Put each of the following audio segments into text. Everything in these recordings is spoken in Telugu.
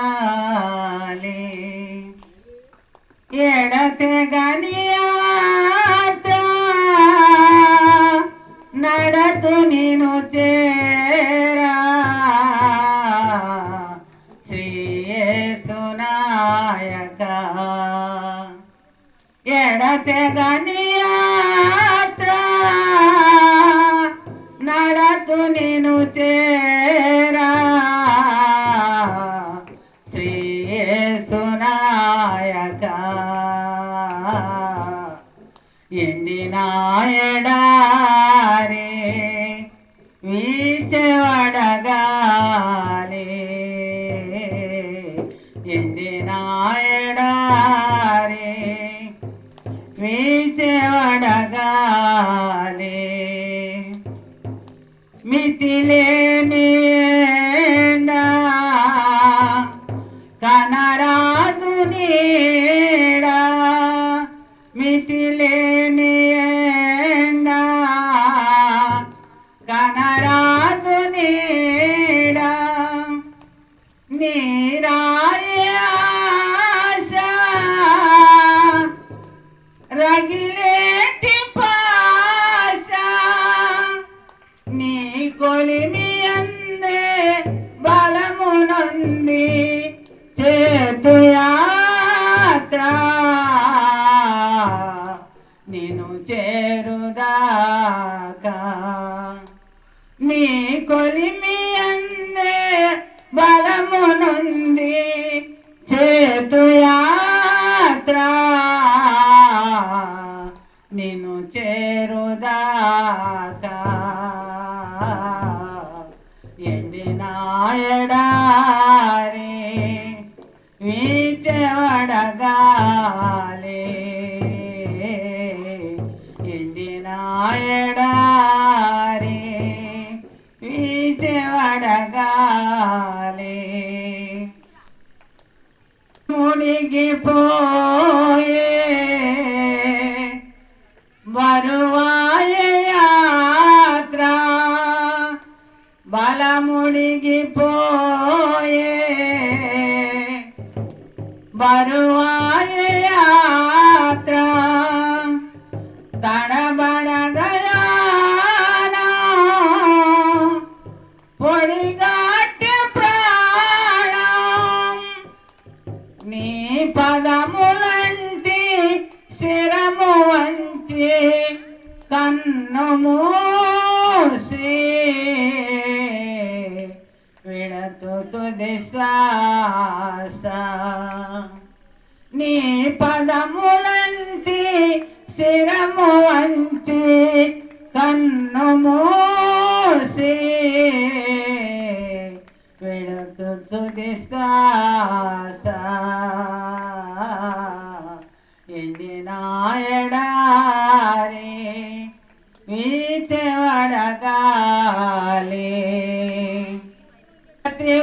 పీచెవడగాలి ఎడతెగనియాత నడతు నేను చేరా. శ్రీయేసునాయక గని ఎండినాయడారే వీచెవడగాలి ఎండినాయడారే వీచెవడగాలి మితిలేని కొలిమి అందే బలమునుంది చేతు చేతుయాత్ర. నిన్ను చేరుదాకా. ఎండినాయడారే వీచెవడగాలే బరువాయ యాత్ర తడబడగయానా పొడిగాటి ప్రాణం నీ పదములంటి శిరము వంచి కన్ను విడతు తుది శ్వాస. నీ పదములంతి శిరము వంచి కన్ను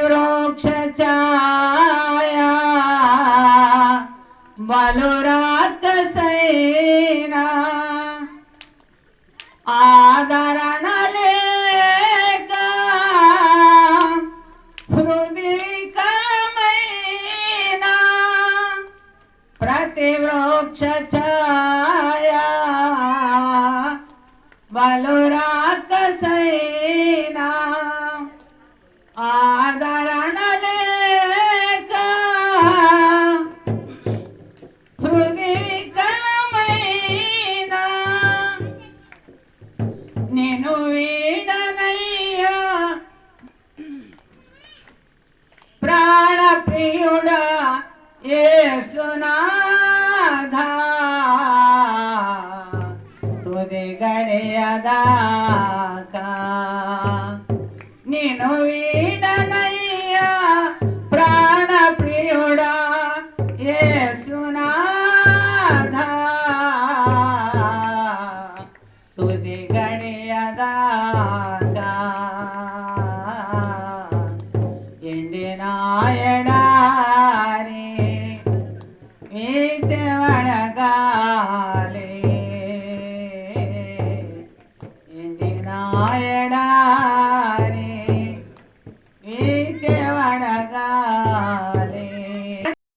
వృక్ష బలురాత సైనా ఆదరణ లేక హృది వికలమైన ప్రతి వృక్ష ఛాయా బలురాక ప్రియుడా ఏసునాథా తుది గడియదాకా. నేను వీడనయ్యా ప్రాణ ప్రియుడా ఏసునాథా తుది గడియదాకా. ఎండినాయ ఎండినాయడారి